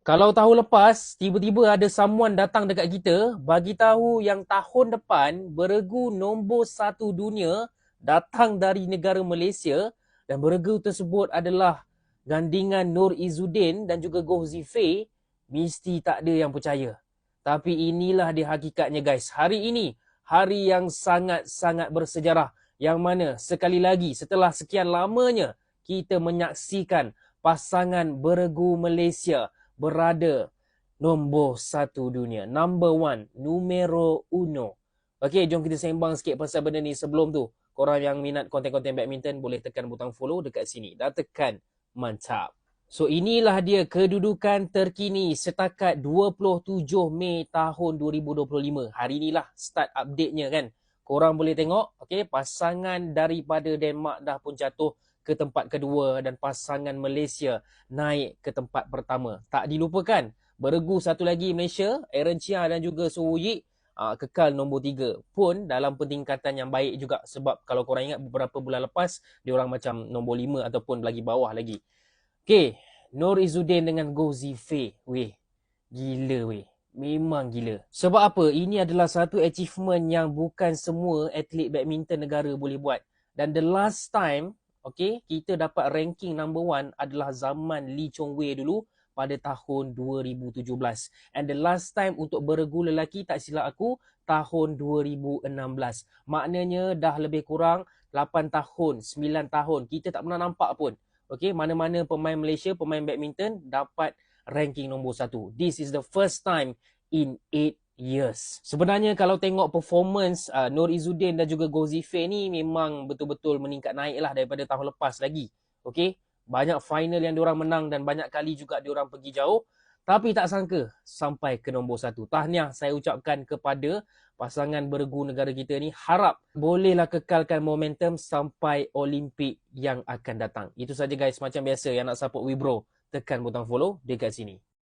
Kalau tahun lepas, tiba-tiba ada someone datang dekat kita, bagi tahu yang tahun depan beregu nombor satu dunia datang dari negara Malaysia dan beregu tersebut adalah gandingan Nur Izzuddin dan juga Goh Zifei, mesti tak ada yang percaya. Tapi inilah dia hakikatnya guys. Hari ini, hari yang sangat-sangat bersejarah. Yang mana sekali lagi setelah sekian lamanya kita menyaksikan pasangan beregu Malaysia berada nombor satu dunia. Number one, numero uno. Okay, jom kita sembang sikit pasal benda ni sebelum tu. Korang yang minat konten-konten badminton boleh tekan butang follow dekat sini. Dah tekan. Mantap. So inilah dia kedudukan terkini setakat 27 Mei tahun 2025. Hari inilah start update-nya kan. Korang boleh tengok, okay, pasangan daripada Denmark dah pun jatuh ke tempat kedua dan pasangan Malaysia naik ke tempat pertama. Tak dilupakan, beregu satu lagi Malaysia, Aaron Chia dan juga Su Yi uh, kekal nombor tiga pun dalam pentingkatan yang baik juga sebab kalau korang ingat beberapa bulan lepas dia orang macam nombor lima ataupun lagi bawah lagi. Okay, Nur Izzuddin dengan Go Zifei. Weh, gila weh. Memang gila. Sebab apa? Ini adalah satu achievement yang bukan semua atlet badminton negara boleh buat. Dan the last time Okay, kita dapat ranking number one adalah zaman Lee Chong Wei dulu pada tahun 2017. And the last time untuk beregu lelaki tak silap aku tahun 2016. Maknanya dah lebih kurang 8 tahun, 9 tahun. Kita tak pernah nampak pun. Okay, mana-mana pemain Malaysia, pemain badminton dapat ranking nombor satu. This is the first time in 8 years. Sebenarnya kalau tengok performance uh, Nur Izzuddin dan juga Gozife ni memang betul-betul meningkat naik lah daripada tahun lepas lagi. Okay. Banyak final yang diorang menang dan banyak kali juga diorang pergi jauh. Tapi tak sangka sampai ke nombor satu. Tahniah saya ucapkan kepada pasangan beregu negara kita ni. Harap bolehlah kekalkan momentum sampai Olimpik yang akan datang. Itu saja guys. Macam biasa yang nak support Wibro, tekan butang follow dekat sini.